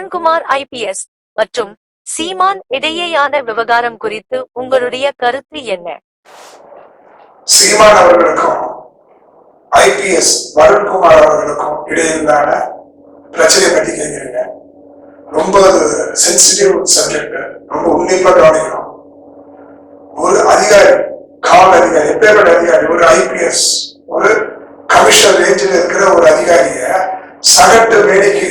Arunkumar IPS மற்றும் சீமான் இடையேயான விவகாரம் குறித்து உங்களுடைய கருத்து என்ன? சீமான் அவர்களுக்கும் ஐபிஎஸ் வருண்குமார் அவர்களுக்கும் இடையிலான பிரச்சனை பற்றி கேட்கிறீங்க. ரொம்ப சென்சிட்டிவ் சப்ஜெக்ட் ரொம்ப உன்னிப்பா கவனிக்கணும். ஒரு அதிகாரி காவல் அதிகாரி எப்பேற்பட்ட அதிகாரி ஒரு ஐபிஎஸ் ஒரு கமிஷனர் ரேஞ்சில் இருக்கிற ஒரு அதிகாரிய சகட்டு வேலைக்கு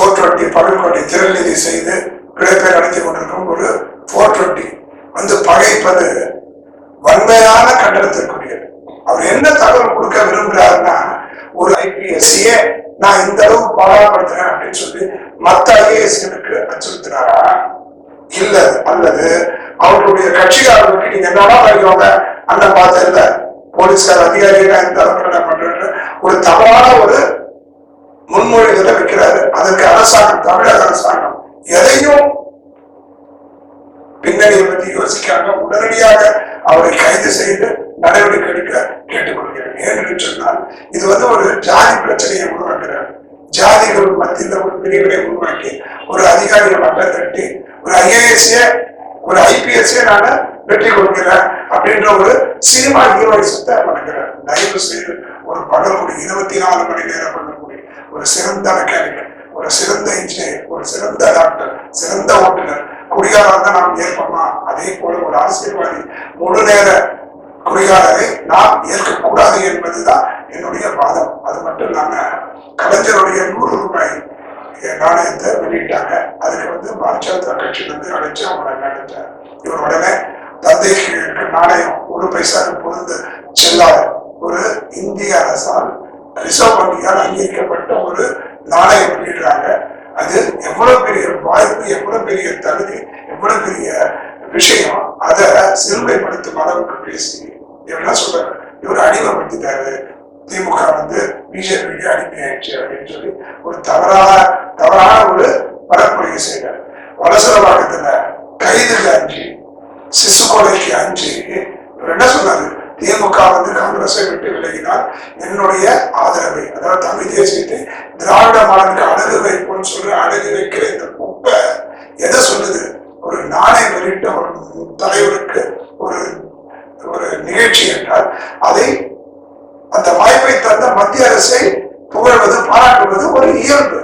ஃபோர் டுவெண்ட்டி பகல்கோட்டை திருநிதி செய்து பிழைப்பை நடத்தி கொண்டிருக்கும் ஒரு ஃபோர் டுவெண்ட்டி வந்து பகைப்பது வன்மையான கண்டனத்திற்குரியது. அவர் என்ன தகவல் கொடுக்க விரும்புகிறாருன்னா ஒரு ஐபிஎஸ்சியே நான் இந்த அளவு பாராப்படுத்துறேன் அப்படின்னு சொல்லி மத்த ஐஏஎஸ்களுக்கு அச்சுறுத்தினாரா இல்ல அல்லது அவர்களுடைய கட்சிக்காரர்களுக்கு நீங்க என்னடா பண்ணிக்கோங்க அண்ணன் பார்த்து இல்ல. போலீஸ்கார் அதிகாரிகள் இந்த அளவுக்கு என்ன பண்றேன்னு ஒரு தவறான ஒரு முன்மொழிகளை வைக்கிறாரு அதற்கு அரசாங்கம் தமிழக அரசாங்கம் எதையும் பின்னணியை பற்றி யோசிக்காம உடனடியாக அவரை கைது செய்து நடவடிக்கை எடுக்க கேட்டுக்கொள்கிறேன் ஏன்னு சொன்னால் இது வந்து ஒரு ஜாதி பிரச்சனையை உருவாக்குறார் ஜாதிகள் மத்தியில் ஒரு பிரிவினை உருவாக்கி ஒரு அதிகாரியை மட்டம் தட்டி ஒரு ஐஏஎஸ்ஏ ஒரு ஐபிஎஸ்ஏ நான் வெற்றி கொடுக்கிறேன் அப்படின்ற ஒரு சினிமா ஹீரோயிசத்தை வணங்குறார் தயவு செய்து ஒரு பகல்குடி இருபத்தி நாலு மணி நேரம் பண்ணக்கூடிய ஒரு சிறந்த மெக்கானிக்கல் ஒரு சிறந்த இன்ஜினியர் ஒரு சிறந்த டாக்டர் சிறந்த ஓட்டுநர் குடிகாரர் தான் நாம் ஏற்போமா? அதே போல ஒரு அரசியல்வாதி முழு நேர குடிகாரரை வெளியிட்டாங்க அதுக்கு வந்து பாரதிய ஜனதா கட்சியில இருந்து அழைச்சு அவங்களை நடந்தார் இவர் உடனே தந்தைக்கு நாணயம் ஒரு பைசாக்கு பொருந்து செல்லாத ஒரு இந்திய அரசால் ரிசர்வ் வங்கியால் அங்கீகரிக்கப்பட்ட ஒரு நாணயம் வெளியிடுறாங்க. அது எவ்வளவு பெரிய வாய்ப்பு எவ்வளவு பெரிய தகுதி எவ்வளவு பெரிய விஷயம் அதை சிறுமைப்படுத்தும் அளவுக்கு பேசி இவர் என்ன சொல்றாரு. இவர் அடிமைப்படுத்திட்டாரு. திமுக வந்து பிஜேபிக்கு அடிமையாயிடுச்சு அப்படின்னு சொல்லி ஒரு தவறான தவறான ஒரு பரப்புரையை செய்றாரு வலசரவாக்கத்துல கைதுக்கு அஞ்சு சிசு கொலைக்கு அஞ்சு. இவர் என்ன சொன்னாரு? திமுக வந்து காங்கிரஸை விட்டு விலகினால் என்னுடைய ஆதரவை அதாவது தமிழ் தேசியத்தை திராவிட மாடலுக்கு அழகு வைப்போம்னு சொல்லி அழகு வைக்கிற இந்த குப்பை எதை சொல்லுது ஒரு நாணய வெளியிட்ட ஒரு தலைவருக்கு ஒரு ஒரு நிகழ்ச்சி என்றால் அதை அந்த வாய்ப்பை தந்த மத்திய அரசை புகழ்வது பாராட்டுவது ஒரு இயல்பு.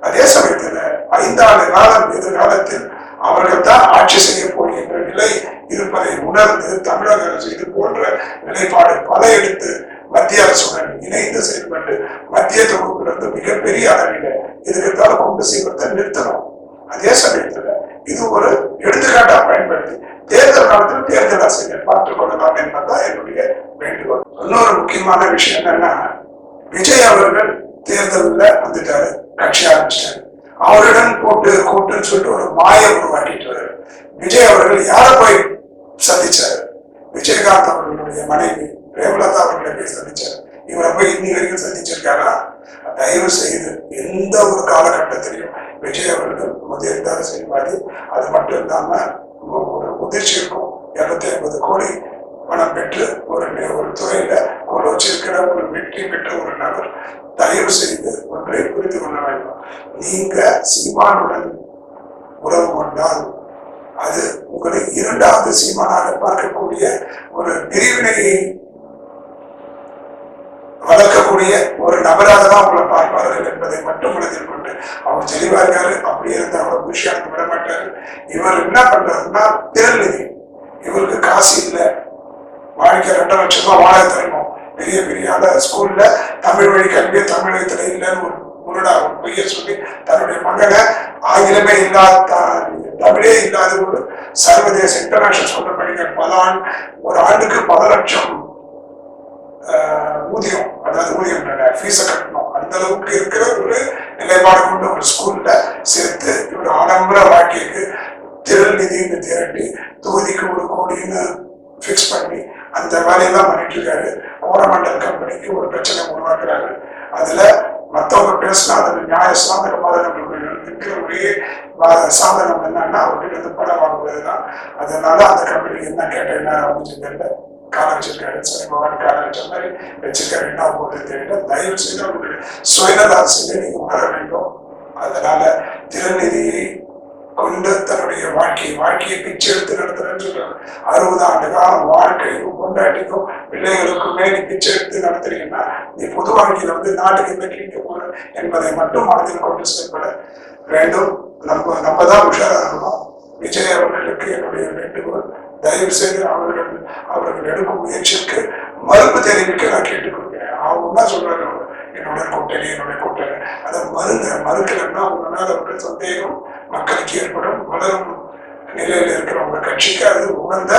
அதே சமயத்துல ஐந்தாண்டு காலம் எதிர்காலத்தில் அவர்கள் தான் ஆட்சி செய்ய போகின்ற நிலை இருப்பதை உணர்ந்து தமிழக அரசு இது போன்ற நிலைப்பாடு பல எடுத்து மத்திய அரசுடன் இணைந்து செயல்பட்டு மத்திய தொகுப்பிலிருந்து மிகப்பெரிய அளவில் இதுக்கு கொண்டு செய்வதை நிறுத்தணும். அதே சமயத்துல இது ஒரு எடுத்துக்காட்டா பயன்படுத்தி தேர்தல் காலத்தில் தேர்தல் ஆசிரியர் பார்த்துக் கொள்ளலாம் என்பதுதான் என்னுடைய வேண்டுகோள். இன்னொரு முக்கியமான விஷயம் என்னன்னா விஜய் அவர்கள் தேர்தலில் வந்துட்டாரு கட்சி ஆரம்பிச்சிட்டாரு. அவருடன் கூட்டு கூட்டுன்னு சொல்லிட்டு ஒரு மாயை உருவாக்கிட்டு விஜய் அவர்கள் யாரை போய் சந்திச்சாரு? விஜயகாந்த் அவர்களுடைய மனைவி பிரேமலதா அவர்களை போய் சந்திச்சாரு. இவரை போய் இன்னி வரைக்கும் சந்திச்சிருக்காரா? தயவு செய்து எந்த ஒரு காலகட்டத்திலையும் விஜய் அவர்கள் முதல் அரசியல்வாதி அது மட்டும் இல்லாம ஒரு முதிர்ச்சி இருக்கும் இருநூத்தி ஐம்பது கோடி பணம் பெற்று ஒரு ஒரு துறையில ஒரு வச்சிருக்கிற வெற்றி பெற்ற ஒரு நபர் தயவு செய்து ஒன்றை புரிந்து கொள்ள வேண்டும். நீங்க சீமானுடன் உறவு கொண்டால் அது உங்களை இரண்டாவது சீமானாக பார்க்கக்கூடிய ஒரு பிரிவினையை வளர்க்கக்கூடிய ஒரு நபராக தான் உங்களை பார்ப்பார்கள் என்பதை மட்டும் மனதில் கொண்டு அவர் தெளிவா இருக்காரு அப்படி இருந்த அவர் விஷயம் விட மாட்டாரு. இவர் என்ன பண்றாருன்னா திறன் இவருக்கு காசு இல்லை. வாழ்க்கை ரெண்டு லட்சம் ரூபாய் தரணும் பெரிய பெரிய அந்த ஸ்கூல்ல தமிழ் வழி கல்வியை தமிழகத்துல இல்லைன்னு ஒரு முருடா பொய்ய சொல்லி தன்னுடைய மகனை ஆங்கிலமே இல்லாத தமிழே இல்லாத ஒரு சர்வதேச இன்டர்நேஷனல் ஸ்கூல்ல படிக்கிற பல ஆண்டு ஒரு ஆண்டுக்கு பல லட்சம் ஊதியம் அதாவது ஊதியம் ஃபீஸை கட்டணும். அந்த அளவுக்கு இருக்கிற ஒரு நிலைப்பாடு கொண்ட ஒரு ஸ்கூல்ல சேர்த்து இவர் ஆடம்பர வாழ்க்கைக்கு திரள் நிதின்னு திரட்டி தொகுதிக்கு ஒரு கோடின்னு ஃபிக்ஸ் பண்ணி அந்த வேலையெல்லாம் பண்ணிட்டு இருக்காரு. கோரமண்டல் கம்பெனிக்கு ஒரு பிரச்சனை உருவாக்குறாரு. அதுல மற்றவங்க பேசினா அதுல நியாய சாதக நம்மளுக்கு இருக்கிற ஒரே வா- என்னன்னா அவர்கிட்ட இருந்து பணம் வாங்குவதுதான். அதனால அந்த கம்பெனி என்ன கேட்ட என்ன அப்படின்னு தெரியல. காலம் வச்சிருக்காரு சரி பகவான் காலம் வச்ச மாதிரி வச்சிருக்காரு. என்ன போகுது தெரியல. தயவு செய்து அவங்களுக்கு சுயநல அரசியலை நீங்க உணர வேண்டும். அதனால கொண்டு தன்னுடைய வாழ்க்கை வாழ்க்கையை பிச்சை எடுத்து நடத்துறேன்னு சொல்றாங்க. அறுபது ஆண்டு காலம் வாழ்க்கைக்கும் கொண்டாட்டிக்கும் பிள்ளைகளுக்குமே நீ பிச்சை எடுத்து நடத்துறீங்கன்னா நீ பொது வாழ்க்கையில வந்து நாட்டுக்கு என்ன கிடைக்க போற என்பதை மட்டும் மனதில் கொண்டு செயல்பட வேண்டும். நம்ம நம்ம தான் உஷாராக இருக்கணும் விஜய் அவர்களுக்கு என்னுடைய வேண்டுகோள். தயவு செய்து அவர்கள் அவர்கள் எடுக்கும் முயற்சிக்கு மறுப்பு தெரிவிக்க நான் கேட்டுக்கொள்கிறேன். அவங்க தான் சொல்றாங்க என்னுடைய கூட்டணி என்னுடைய கூட்டணி. அதை மறுங்க மறுக்கலன்னா உங்களால் மேல சந்தேகம் மக்களுக்கு ஏற்படும் வளரும் நிலையில் இருக்கிற உங்க கட்சிக்கு அது உகந்த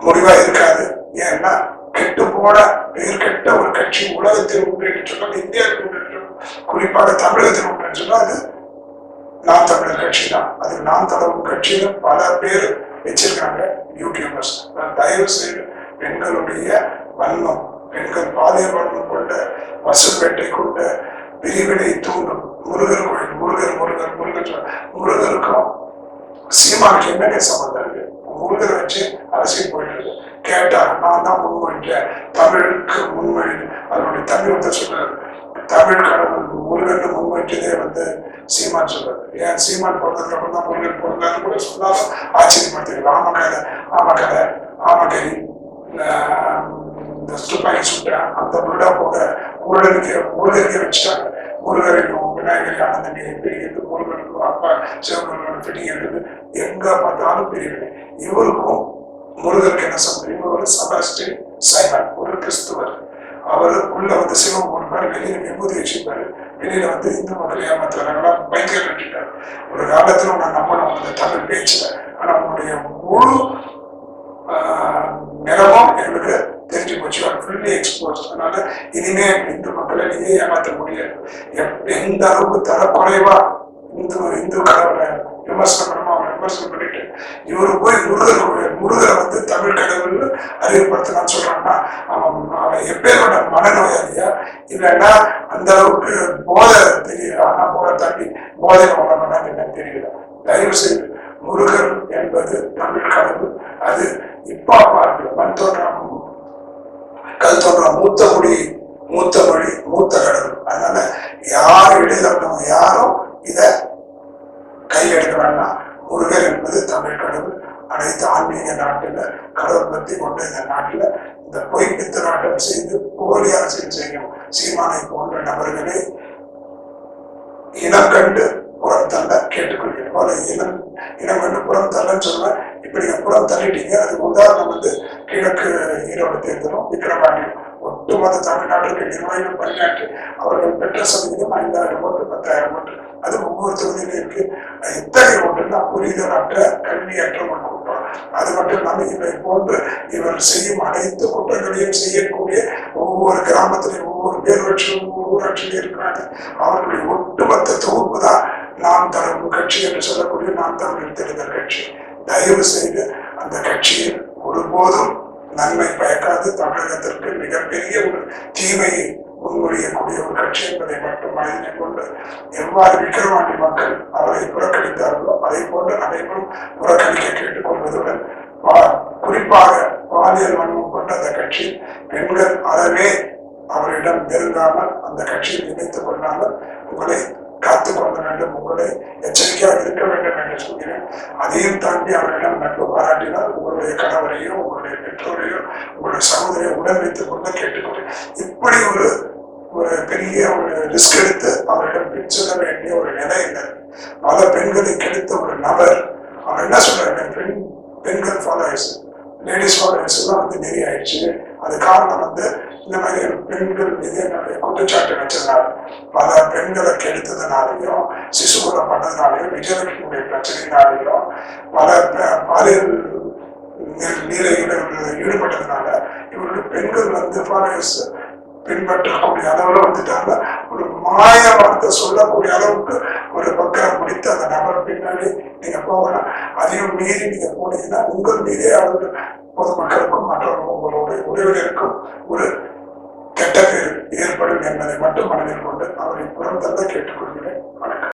முடிவா இருக்காது. ஏன்னா கெட்டு போன பெயர் கெட்ட ஒரு கட்சி உலகத்தில் உண்டு என்று சொன்னால் இந்தியாவில் உண்டு என்று குறிப்பாக தமிழகத்தில் உண்டு என்று சொன்னால் அது நாம் தமிழர் கட்சி தான். அது நாம் தமிழ் கட்சியில பல பேர் வச்சிருக்காங்க யூடியூபர்ஸ் தயவு செய்து பெண்களுடைய வன்மம் பெண்கள் பாலியல் வன்மம் கொண்ட வசூல்வேட்டை கொண்ட பிரிவினை தூண்டும் முருகர் கோயில் முருகர் முருகர் முருகர் முருகருக்கும் சீமானுக்கு என்னென்ன சம்பந்தம் இருக்கு? முருகர் வச்சு அரசியல் போயிட்டு இருக்கு. கேட்டார் நான் தான் முன்மொழிஞ்சேன் தமிழுக்கு முன்மொழி அதனுடைய தமிழ் வந்து சொல்றாரு. தமிழ் கடவுள் முருகன் முன்மொழிஞ்சதே வந்து சீமான் சொல்றாரு. ஏன் சீமான் பிறந்ததுக்கு அப்புறம் தான் முருகன் பிறந்தான்னு கூட சொன்னாலும் ஆச்சரியப்படுத்திருக்கு ஆம கதை ஆம கதை ஆமகரி இந்த துப்பாக்கி சுட்ட அந்த புல்லா போக முருகனுக்கு முருகனுக்கு வச்சுட்டாங்க. முருகரையும் விநாயகரையும் அண்ணன் பிடிக்கிறது முருகனுக்கும் அப்பா சிவமுருகன் பிடிக்கிறது எங்க பார்த்தாலும் பிரிவினை. இவருக்கும் முருகருக்கு என்ன சம்பந்தம் இவர் ஒரு சபாஸ்டின் சைமன் ஒரு கிறிஸ்துவர். அவர் உள்ள வந்து சிவம் போடுவார் வெளியில விபூதி வச்சிருப்பாரு வெளியில வந்து இந்து மக்கள் ஏமாத்துறாங்களா பைக்கர் கட்டிட்டார். ஒரு காலத்துல நான் நம்பணும் அந்த தமிழ் பேச்சுல. ஆனா உன்னுடைய முழு ஆஹ், எங்களுக்கு எங்களுக்கு தெரிஞ்சு ஃபுல்லி எக்ஸ்போஸ் அதனால இனிமே இந்து மக்களை நீயே ஏமாற்ற முடியாது. எந்த அளவுக்கு தரக்குறைவா இந்து இந்து கடவுளை விமர்சனம் பண்ணணுமோ அவனை விமர்சனம் பண்ணிட்டு இவரு போய் முருகர் கோயில் முருகரை வந்து தமிழ் கடவுள்னு அறிவுப்படுத்தலாம்னு சொல்றான்னா அவன் அவன் எப்பேற்பட்ட மனநோயாளியா? இல்லைன்னா அந்த அளவுக்கு போதை தெரியல ஆனா போதை தாண்டி போதை வளர்ந்தா என்னன்னு தெரியல. தயவு செய்து முருகன் என்பது தமிழ் கடவுள். அது இப்பா பார்க்கல மண் தோன்றாம கல் மூத்த மொழி மூத்த மொழி மூத்த கடவுள். அதனால யார் எழுதப்படும் யாரும் இத கையில் எடுக்க வேண்டாம். முருகர் என்பது தமிழ் கடவுள். அனைத்து ஆன்மீக நாட்டுல கடவுள் பற்றி கொண்ட இந்த நாட்டுல இந்த பொய் பித்தநாட்டம் செய்து போலி அரசியல் செய்யும் சீமானை போன்ற நபர்களை இனம் கண்டு புறம் தள்ள கேட்டுக்கொள்கிறேன். போல இனம் இனம் கண்டு புறம் தள்ளன்னு சொல்லுவேன் இப்படி நீங்க புறம் தள்ளிட்டீங்க. அதுக்கு உதாரணம் வந்து கிழக்கு ஈரோடு தேர்தலும் விக்ரமாண்டியும் ஒட்டுமொத்த தமிழ்நாட்டுக்கு நிர்வாகிகள் பணியாற்றி அவர்கள் பெற்ற சதவீதம் ஐந்தாயிரம் ஓட்டு பத்தாயிரம் ஓட்டு அது ஒவ்வொரு தொகுதியிலும் இருக்கு இத்தகைய புரிதல் புரிதலற்ற கல்வியற்ற ஒரு கூட்டம் அது மட்டும் இல்லாமல் இவை போன்று இவர் செய்யும் அனைத்து கூட்டங்களையும் செய்யக்கூடிய ஒவ்வொரு கிராமத்திலையும் ஒவ்வொரு பேரூராட்சியும் ஒவ்வொரு ஊராட்சியிலும் இருக்கிறாங்க. அவர்களுடைய ஒட்டுமொத்த தொகுப்பு தான் நாம் தரும் கட்சி என்று சொல்லக்கூடிய நாம் தமிழர் தெரிந்த கட்சி. தயவு செய்து அந்த கட்சியில் ஒருபோதும் நன்மை பயக்காது. தமிழகத்திற்கு மிகப்பெரிய ஒரு தீமையை முன்மொழியக்கூடிய ஒரு கட்சி என்பதை மட்டும் மனதில் கொண்டு எவ்வாறு விக்கிரவாண்டி மக்கள் அவரை புறக்கணித்தார்களோ அதை போல அனைவரும் புறக்கணிக்க கேட்டுக்கொள்வதுடன் பா- குறிப்பாக பாலியல் வன்மம் கொண்ட அந்த கட்சி பெண்கள் அறவே அவரிடம் நெருங்காமல் அந்த கட்சியில் இணைத்துக் கொள்ளாமல் உங்களை காத்துக் கொள்ள வேண்டும் உங்களை எச்சரிக்கையாக இருக்க வேண்டும் என்று சொல்கிறேன் அதையும் தாண்டி அவரிடம் நட்பு பாராட்டினால் உங்களுடைய கணவரையோ உங்களுடைய பெற்றோரையோ உங்களுடைய சகோதரையோ உடன் வைத்துக் கொண்டு கேட்டுக்கொள்கிறேன் இப்படி ஒரு ஒரு பெரிய ஒரு ரிஸ்க் எடுத்து அவரிடம் பின் செல்ல வேண்டிய ஒரு நிலை இல்லை. பல பெண்களை கெடுத்த ஒரு நபர் அவர் என்ன சொல்றாரு? பெண் பெண்கள் ஃபாலோயர்ஸ் லேடிஸ் ஃபாலோயர்ஸ் எல்லாம் வந்து நெறி ஆயிடுச்சு அது காரணம் வந்து இந்த மாதிரி பெண்கள் மீது என்னுடைய குற்றச்சாட்டு வச்சதுனால பல பெண்களை கெடுத்ததுனாலையும் சிசு கொலை பண்ணதுனாலையும் விஜயலட்சுமியுடைய பிரச்சனைனாலையும் பல பாலியல் நீ- ஈடுபட்டதுனால இவருடைய பெண்கள் வந்து பின்பற்றக்கூடிய அளவுல வந்துட்டாங்க. ஒரு மாய வார்த்தை சொல்லக்கூடிய அளவுக்கு ஒரு பக்கம் முடித்து அந்த நபர் பின்னாடி நீங்க போகலாம். அதையும் மீறி நீங்க போனீங்கன்னா உங்கள் மீதே அவர்கள் பொதுமக்களுக்கும் மற்றவர்கள் உங்களுடைய உறவினருக்கும் ஒரு கெட்ட பேர் ஏற்படும் என்பதை மட்டும் மனதில் கொண்டு அவரை புறம் தந்த கேட்டுக்கொள்கிறேன். வணக்கம்.